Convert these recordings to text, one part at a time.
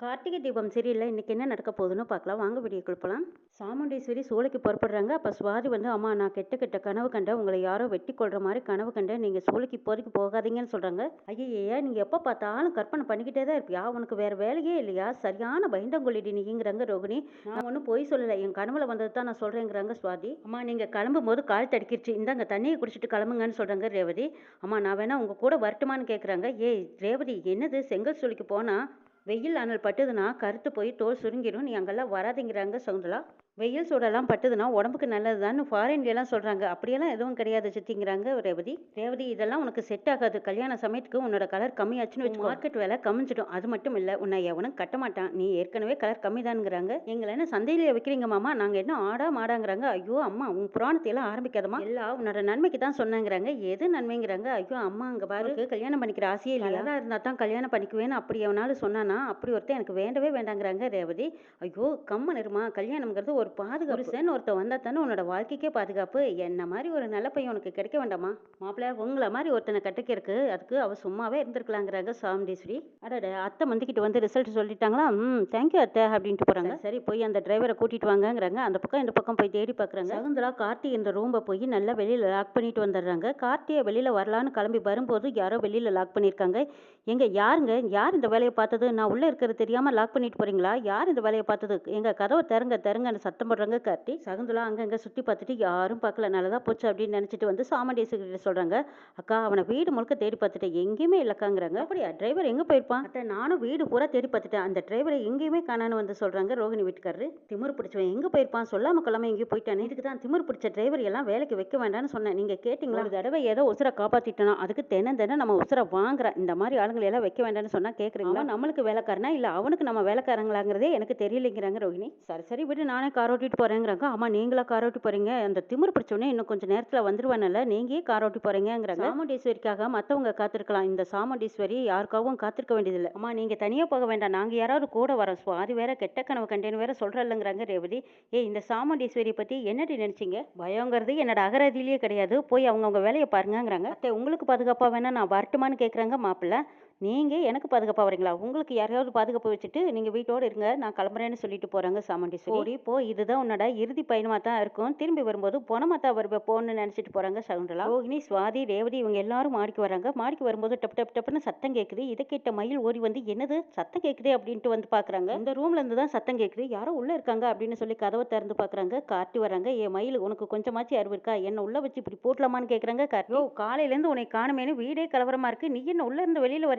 கார்த்திகை தீபம் சீரியலில் இன்றைக்கி என்ன நடக்க போகுதுன்னு பார்க்கலாம். வாங்க வீடியோ போகலாம் சாமுண்டீஸ்வரி சோலைக்கு புறப்படுறாங்க. அப்போ சுவாதி வந்து அம்மா நான் கெட்ட கெட்ட கனவு கண்டேன். உங்களை யாரோ வெட்டி கொள்கிற மாதிரி கனவு கண்டேன். நீங்கள் சோலைக்கு இப்போதைக்கு போகாதீங்கன்னு சொல்கிறாங்க ஐயா நீங்கள் எப்போ பார்த்தாலும் கற்பனை பண்ணிக்கிட்டே தான் இருப்பியா? உனக்கு வேறு வேலையே இல்லையா? சரியான பயந்தங்கொள்ளிடி நீங்கிறாங்க ரோகிணி. நான் ஒன்றும் போய் சொல்லலை. என் கனவுல வந்தது தான் நான் சொல்கிறேங்கிறாங்க சுவாதி. அம்மா நீங்கள் கிளம்பும் போது கால் தடுக்கிடுச்சு இந்தாங்க தண்ணியை குடிச்சிட்டு கிளம்புங்கன்னு சொல்கிறாங்க ரேவதி. அம்மா நான் வேணா உங்கள் கூட வரட்டுமான்னு கேட்குறாங்க ஏய் ரேவதி என்னது? செங்கல் சோலைக்கு போனால் வெயில் அனல் பட்டுதுன்னா கருத்து போய் தோல் சுருங்கிடும். நீ அங்கெல்லாம் வராதேங்கிறாங்க சகுந்தலா வெயில் சூடெல்லாம் பட்டுதுன்னா உடம்புக்கு நல்லது தான் ஃபாரின்லாம் சொல்கிறாங்க அப்படியெல்லாம் எதுவும் கிடையாது சித்திங்கிறாங்க ரேவதி. ரேவதி இதெல்லாம் உனக்கு செட் ஆகாது. கல்யாண சமயத்துக்கு உன்னோட கலர் கம்மியாச்சுன்னு வச்சு மார்க்கெட் விலை கம்மிஞ்சிடும் அது மட்டும் இல்லை உன்னை எவனும் கட்ட மாட்டான். நீ ஏற்கனவே கலர் கம்மி தானுங்கிறாங்க எங்களை என்ன சந்தையிலேயே வைக்கிறீங்க மாமா? நாங்கள் என்ன ஆடா மாடாங்கிறாங்க? ஐயோ அம்மா உன் புராணத்தையெல்லாம் ஆரம்பிக்காதமா எல்லாம் உன்னோட நன்மைக்கு தான் சொன்னாங்கிறாங்க. எது நன்மைங்கிறாங்க? ஐயோ அம்மா அங்கே பாரு. கல்யாணம் பண்ணிக்கிற ஆசையே இல்லையா? இருந்தால் தான் கல்யாணம் பண்ணிக்குவேன்னு அப்படி எவனாலும் சொன்னானா? அப்படி ஒருத்தன் எனக்கு வேண்டவே வேண்டாங்கிறாங்க ரேவதி. ஐயோ கம்மன் இருமா கல்யாணம்ங்கிறது ஒரு பாதுகாப்பு. புருஷன் ஒருத்தன் வந்தா தானே உன்னோட வாழ்க்கைக்கே பாதுகாப்பு. என்ன மாதிரி ஒரு நல்ல பையன் உனக்கு கிடைக்க வேண்டாமா? மாப்பிள்ள உங்களை மாதிரி ஒருத்தனை கட்டிக்கிறதுக்கு அதுக்கு அவ சும்மாவே இருந்திருக்கலாங்கிறாங்க சாமுண்டீஸ்வரி. அடட அத்தை மந்திக்கிட்டு வந்து ரிசல்ட் சொல்லிட்டாங்களா? ம் தேங்க்யூ அத்தை அப்படின்ட்டு போறாங்க. சரி போய் அந்த டிரைவரை கூட்டிட்டு வாங்கங்கிறாங்க. அந்த பக்கம் இந்த பக்கம் போய் தேடி பார்க்குறாங்க சகுந்தலா கார்த்தி இந்த ரூமை போய் நல்லா வெளியில லாக் பண்ணிட்டு வந்துடுறாங்க. கார்த்தியை வெளியில வரலான்னு கிளம்பி வரும்போது யாரோ வெளியில லாக் பண்ணியிருக்காங்க. எங்க யாருங்க? யார் இந்த வேலையை பார்த்தது? நான் உள்ள இருக்கிறது தெரியாம லாக் பண்ணிட்டு போறீங்களா? யார் இந்த வேலையை பார்த்தது? எங்க கதவை தருங்க தருங்கன்னு சத்தம் போடுறாங்க கார்த்தி. சகுந்தலா அங்கங்க சுத்தி பார்த்துட்டு யாரும் பார்க்கல. நல்லதா போச்சு அப்படின்னு நினைச்சிட்டு வந்து சாமண்டேஸ்வரி சொல்றாங்க. அக்கா அவனை வீடு முழுக்க தேடி பார்த்துட்டேன். எங்கேயுமே இல்லக்காங்கிறாங்க. அப்படியா? டிரைவர் எங்க போயிருப்பான்? அத்தை நானும் வீடு பூரா தேடி பார்த்துட்டேன். அந்த டிரைவரை எங்கேயுமே காணான்னு வந்து சொல்றாங்க ரோகிணி வீட்டுக்காரரு. திமிரு பிடிச்சவன் எங்க போயிருப்பான்? சொல்லாம கொள்ளாம எங்கேயும் போயிட்டானே. இதுக்கு தான் திமிரு பிடிச்ச டிரைவர் எல்லாம் வேலைக்கு வைக்க வேண்டாம்னு சொன்னேன். நீங்க கேட்டீங்களா? ஒரு தடவை ஏதோ உசுரை காப்பாத்திட்டனா அதுக்கு தினம் தினம் நம்ம உசுரை வாங்குறோம் இந்த மாதிரி ஆளுங்களை எல்லாம் வைக்க வேண்டாம்னு சொன்னா கேக்குறீங்களா? நம்மளுக்கு வேலைக்காரனா? இல்ல அவனுக்கு நம்ம வேலைக்காரங்களாங்கிறதே எனக்கு தெரியலைங்கிறாங்க ரோகிணி. சரி சரி விட்டு நானே கார் ஓட்டிட்டு போறேங்கிறாங்க. ஆமா நீங்களா கார் ஓட்டி போறீங்க? அந்த திமிரு பிடிச்சவனே இன்னும் கொஞ்சம் நேரத்துல வந்துருவானல்ல? நீங்க ஏன் கார் ஓட்டி போறீங்கிறாங்க சாமுண்டீஸ்வரிக்காக மத்தவங்க காத்திருக்கலாம். இந்த சாமுண்டீஸ்வரி யாருக்காகவும் காத்திருக்க வேண்டியதில்லை. அம்மா நீங்க தனியா போக வேண்டாம். நாங்க யாராவது கூட வரோம். சுவாதி வேற கெட்ட கனவு கண்டேன்னு வேற சொல்றல்லங்கிறாங்க ரேவதி. ஏ இந்த சாமுண்டீஸ்வரி பத்தி என்னடி நினைச்சீங்க? பயங்கிறது என்னோட அகராதியிலேயே கிடையாது. போய் அவங்கவுங்க வேலையை பாருங்கங்கிறாங்க. அத்தை உங்களுக்கு பாதுகாப்பா வேணா நான் வரட்டுமான்னு கேக்குறாங்க மாப்பிள்ள. நீங்கள் எனக்கு பாதுகாப்பாக வரீங்களா உங்களுக்கு யாரையாவது பாதுகாப்பு வச்சுட்டு நீங்கள் வீட்டோடு இருங்க நான் கிளம்புறேன்னு சொல்லிட்டு போகிறாங்க சாமண்டீஸ்வரி ஓடி போ இதுதான் உன்னோட இறுதி பயணமாக தான் இருக்கும். திரும்பி வரும்போது போனமாக தான் வருவ போன்னு நினச்சிட்டு போகிறாங்க சகுந்தலா. ரோகிணி சுவாதி ரேவதி இவங்க எல்லாரும் மாடிக்கு வராங்க. மாடிக்கு வரும்போது டப் டப் டப்னு சத்தம் கேட்குது இதை கேட்ட மயில் ஓடி வந்து என்னது? சத்தம் கேட்குது அப்படின்ட்டு வந்து பார்க்குறாங்க இந்த ரூம்ல இருந்து தான் சத்தம் கேட்குது யாரோ உள்ளே இருக்காங்க அப்படின்னு சொல்லி கதவை திறந்து பார்க்குறாங்க காட்டி வராங்க. ஏ மயில் உனக்கு கொஞ்சமாச்சும் அறிவு இருக்கா? என்ன உள்ள வச்சு இப்படி போட்டலாமான்னு கேட்குறாங்க காலையிலேருந்து உன்னை காணுமேனு வீடே கலவரமா இருக்கு. நீ என்ன உள்ள இருந்து வெளியில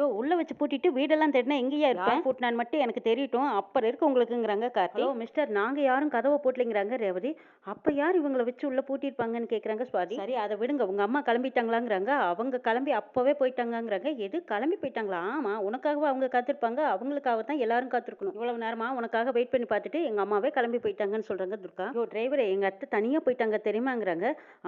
யோ உள்ள வச்சு பூட்டிட்டு வீடெல்லாம் தேடினா எங்கேயா இருப்பேன்? பூட்டினான் மட்டும் எனக்கு தெரியட்டும். அப்புறம் இருக்கு உங்களுக்குங்கிறாங்க கார்த்தி. ஓ மிஸ்டர் நாங்க யாரும் கதவை போட்டலைங்கிறாங்க ரேவதி. அப்ப யார் இவங்கள வச்சு உள்ள பூட்டிருப்பாங்கன்னு கேக்குறாங்க சுவாதி. சரி அதை விடுங்க. உங்க அம்மா கிளம்பிட்டாங்களாங்கிறாங்க. அவங்க கிளம்பி அப்பவே போயிட்டாங்கங்கிறாங்க. எது? கிளம்பி போயிட்டாங்களா? ஆமா உனக்காகவே அவங்க காத்திருப்பாங்க. அவங்களுக்காக தான் எல்லாரும் காத்திருக்கணும். இவ்வளவு நேரமா உனக்காக வெயிட் பண்ணி பார்த்துட்டு எங்க அம்மாவே கிளம்பி போயிட்டாங்கன்னு சொல்றாங்க துர்கா. யோ டிரைவர் எங்க அத்தை தனியா போயிட்டாங்க தெரியுமாங்கிறாங்க.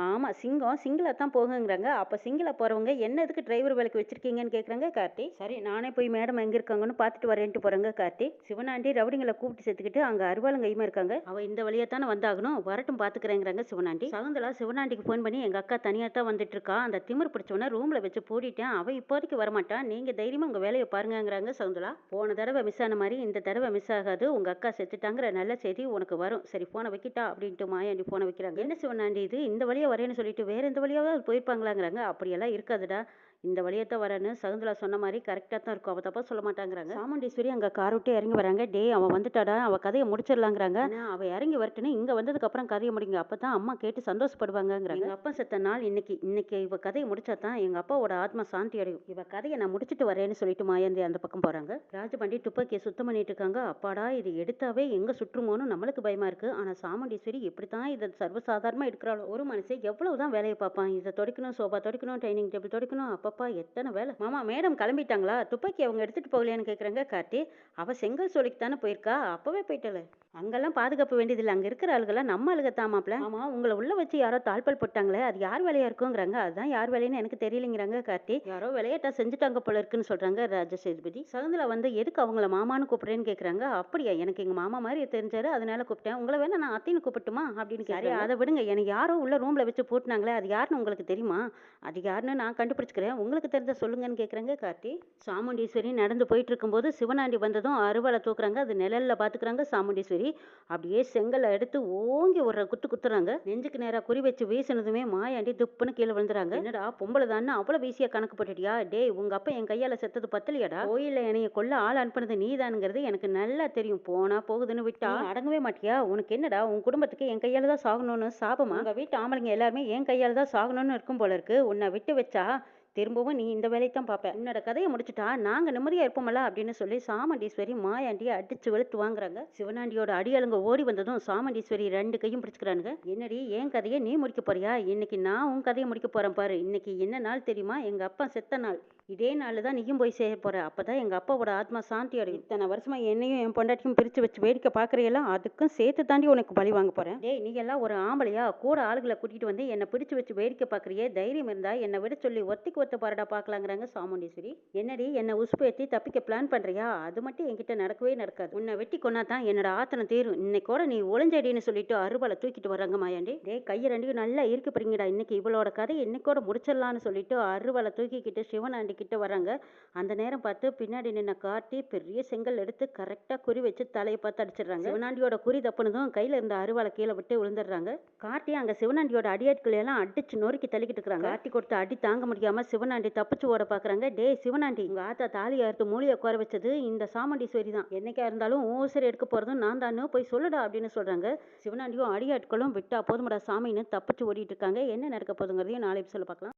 ஆமா சிங்கம் சிங்கிளா தான் போகுங்கிறாங்க. அப்ப சிங்கிளா போறவங்க என்ன எதுக்கு டிரைவர் வேலைக்கு வச்சிருக்கீங்கன்னு கேக்குறாங்க கார்த்தி. சரி நானே போய் மேடம் எங்கே இருக்காங்கன்னு பார்த்துட்டு வரேன்ட்டு போகிறாங்க கார்த்தி. சிவனாண்டி ரவுடிங்களை கூப்பிட்டு சேர்த்துக்கிட்டு அங்கே அருவாளுங்கையுமே இருக்காங்க. அவள் இந்த வழியா தானே வந்தாகணும். வரட்டும் பார்த்துக்கிறேங்கிறாங்க சிவனாண்டி. சகுந்தலா சிவனாண்டிக்கு ஃபோன் பண்ணி எங்கள் அக்கா தனியாக தான் வந்துட்டு இருக்கா அந்த திமிர் பிடிச்சவன ரூமில் வச்சு பூட்டிட்டேன். அவள் இப்போதைக்கு வரமாட்டான் நீங்கள் தைரியமாக உங்கள் வேலையை பாருங்கங்கிறாங்க சகுந்தலா. போன தடவை மிஸ் ஆன மாதிரி இந்த தடவை மிஸ் ஆகாது. உங்கள் அக்கா செத்துட்டாங்கிற நல்ல செய்தி உனக்கு வரும். சரி போனை வைக்கிட்டா அப்படின்ட்டு மாயாண்டி ஃபோனை வைக்கிறாங்க. என்ன சிவனாண்டி இது? இந்த வழியாக வரேன்னு சொல்லிட்டு வேற எந்த வழியாவது போயிருப்பாங்களாங்கிறாங்க. அப்படியெல்லாம் இருக்காதுடா. இந்த வழியத்தான் வரேன்னு சகுந்தலா சொன்ன மாதிரி கரெக்டாக தான் இருக்கும். அவள் தப்பா சொல்ல மாட்டாங்கிறாங்க. சாமுண்டீஸ்வரி அங்கே கார் விட்டு இறங்கி வராங்க. டே அவன் வந்துட்டாடா அவள் கதையை முடிச்சிடலாங்கிறாங்க. அவள் இறங்கி வரட்டுன்னு இங்கே வந்ததுக்கு அப்புறம் கதையை முடிங்க. அப்போ தான் அம்மா கேட்டு சந்தோஷப்படுவாங்கங்கிறாங்க. எங்கள் அப்பா செத்த நாள் இன்னைக்கு. இன்னைக்கு இவ கதையை முடிச்சா தான் எங்கள் அப்பாவோட ஆத்மா சாந்தி அடையும். இவ கதையை நான் முடிச்சிட்டு வரேன்னு சொல்லிட்டு மாயாந்தி அந்த பக்கம் போகிறாங்க ராஜபாண்டி துப்பாக்கியை சுத்தம் பண்ணிட்டு இருக்காங்க. அப்பாடா இது எடுத்தாவே எங்கே சுற்றுமோன்னு நம்மளுக்கு பயமா இருக்கு. ஆனால் சாமுண்டீஸ்வரி எப்படி தான் இதை சர்வசாதாரணமாக எடுக்கிறாளோ. ஒரு மனுஷன் எவ்வளவு தான் வேலையை பார்ப்பான். இதை தொடைக்கணும் சோபா தொடைக்கணும் டைனிங் டேபிள் தொடைக்கணும் அப்பப்பா எத்தனை வேலை மாமா மேடம் கிளம்பிட்டாங்களா? துப்பாக்கி அவங்க எடுத்துட்டு போகலையான்னு கேட்குறாங்க கார்த்தி. அவ செங்கல் சோலைக்கு தானே போயிருக்கா? அப்பவே போயிட்டாளே. அங்கெல்லாம் பாதுகாப்பு வேண்டியதில்லை. அங்கே இருக்கிற ஆளுகெல்லாம் நம்ம ஆளுக தான் மாப்பிள? ஆமாம் உங்களை உள்ள வச்சு யாரோ தாழ்பால் போட்டாங்களே அது யார் வேலையா இருக்குங்கிறாங்க. அதுதான் யார் வேலைன்னு எனக்கு தெரியலைங்கிறாங்க கார்த்தி. யாரோ விளையாட்டா செஞ்சுட்டாங்க போல இருக்குன்னு சொல்றாங்க ராஜசேதுபதி. சகுந்தலா வந்து எதுக்கு அவங்கள மாமான்னு கூப்பிடுறேன்னு கேட்குறாங்க அப்படியா எனக்கு எங்க மாமா மாதிரி தெரிஞ்சாரு அதனால கூப்பிட்டேன். உங்களை வேணா நான் அத்தின்னு கூப்பிட்டுமா? அப்படின்னு சரி அதை விடுங்க. எனக்கு யாரோ உள்ள ரூம்ல வச்சு பூட்டினாங்களே அது யாருன்னு உங்களுக்கு தெரியுமா? அது யாருன்னு நான் கண்டுபிடிச்சிக்கிறேன். உங்களுக்கு தெரிஞ்ச சொல்லுங்கன்னு கேட்குறாங்க கார்த்தி. சாமுண்டீஸ்வரி நடந்து போயிட்டு இருக்கும்போது சிவனாண்டி வந்ததும் அருவாளை தூக்குறாங்க அது நிழல்ல பாத்துக்கிறாங்க சாமுண்டீஸ்வரி. அப்படியே செங்கலை எடுத்து ஓங்கி ஒரு குத்து குத்துறாங்க. நெஞ்சுக்கு நேரா குறி வச்சு வீசினதுமே மாயாண்டி துப்புன்னு கீழே விழுந்துறாங்க. என்னடா பொம்பளை தானே அவ்வளவு வீசியா கணக்கு போட்டுட்டியா? டேய் உங்க அப்பா என் கையால செத்தது பத்தலையாடா? கோயில்ல என்னைய கொல்ல ஆள் அனுப்புனது நீதானுங்கிறது எனக்கு நல்லா தெரியும். போனா போகுதுன்னு விட்டா. அடங்கவே மாட்டியா? உனக்கு என்னடா உன் குடும்பத்துக்கு என் கையால தான் சாகணும்னு சாபமா? உங்க வீட்டு ஆம்பளைங்க எல்லாருமே என் கையால தான் சாகணும்னு இருக்கும் போல இருக்கு. உன்னை விட்டு வச்சா திரும்பவும் நீ இந்த வேலையை தான் பார்ப்ப. உன்னோட கதையை முடிச்சுட்டா நாங்கள் நிம்மதியாக இருப்போம்ல அப்படின்னு சொல்லி சாமண்டீஸ்வரி மாயாண்டியை அடிச்சு வெளுத்து வாங்குறாங்க சிவனாண்டியோட அடியாளுங்க ஓடி வந்ததும் சாமண்டீஸ்வரி ரெண்டு கையும் பிடிச்சுக்கிறானுங்க. என்னடி என் கதையை நீ முடிக்க போறியா? இன்னைக்கு நான் உன் கதையை முடிக்க போறேன் பாரு. இன்னைக்கு என்ன நாள் தெரியுமா? எங்க அப்பா செத்த நாள். இதே நாள் தான் நீயும் போய் சேர போற. அப்பதான் எங்க அப்பாவோட ஆத்மா சாந்தி அடையும். இத்தனை வருஷமா என்னையும் என் பொண்டாட்டியும் பிரிச்சு வச்சு வேடிக்கை பாக்குறையெல்லாம் அதுக்கும் சேர்த்து தாண்டி உனக்கு பழி வாங்க போறேன். டேய் நீ எல்லாம் ஒரு ஆம்பளையா? கூட ஆளுகளை கூட்டிட்டு வந்து என்னை பிடிச்சு வச்சு வேடிக்கை பாக்குறியே தைரியம் இருந்தா என்னை விட சொல்லி ஒத்திக்கு போக்குவரத்து பாரடா பார்க்கலாங்கிறாங்க சாமுண்டீஸ்வரி. என்னடி என்னை உசுப்பேற்றி தப்பிக்க பிளான் பண்றியா? அது மட்டும் என்கிட்ட நடக்கவே நடக்காது. உன்னை வெட்டி கொண்டா தான் என்னோட ஆத்தனம் தீரும். இன்னைக்கோட நீ ஒளிஞ்சடின்னு சொல்லிட்டு அருவாளை தூக்கிட்டு வர்றாங்க மாயாண்டி. டே கையை ரெண்டையும் நல்லா இருக்கு பிடிங்கடா. இன்னைக்கு இவளோட கதை இன்னைக்கோட முடிச்சிடலான்னு சொல்லிட்டு அருவாலை தூக்கிக்கிட்டு சிவனாண்டி கிட்ட வராங்க அந்த நேரம் பார்த்து பின்னாடி நின்ன காட்டி பெரிய செங்கல் எடுத்து கரெக்டாக குறி வச்சு தலையை பார்த்து அடிச்சிடுறாங்க. சிவனாண்டியோட குறி தப்புனதும் கையில் இருந்த அருவாலை கீழே விட்டு விழுந்துடுறாங்க. காட்டி அங்கே சிவனாண்டியோட அடியாட்களை எல்லாம் அடிச்சு நொறுக்கி தள்ளிக்கிட்டு இருக்கிறாங்க. காட்டி கொடுத்த அடி தாங்க முடியாம சிவனாண்டி தப்பிச்சு ஓட பாக்குறாங்க. டேய் சிவனாண்டி உங்க ஆத்தா தாலி அறுத்து மூலியை உட்கார வச்சது இந்த சாமண்டீஸ்வரி தான். என்னைக்கா இருந்தாலும் ஊசரி எடுக்க போறதும் நான் தானே போய் சொல்லுடா அப்படின்னு சொல்றாங்க. சிவனாண்டியும் அடியாட்களும் விட்டா போதுமடா சாமின்னு தப்பிச்சு ஓடிட்டு இருக்காங்க. என்ன நடக்க போதுங்கிறதையும் நாளை சொல்ல பார்க்கலாம்.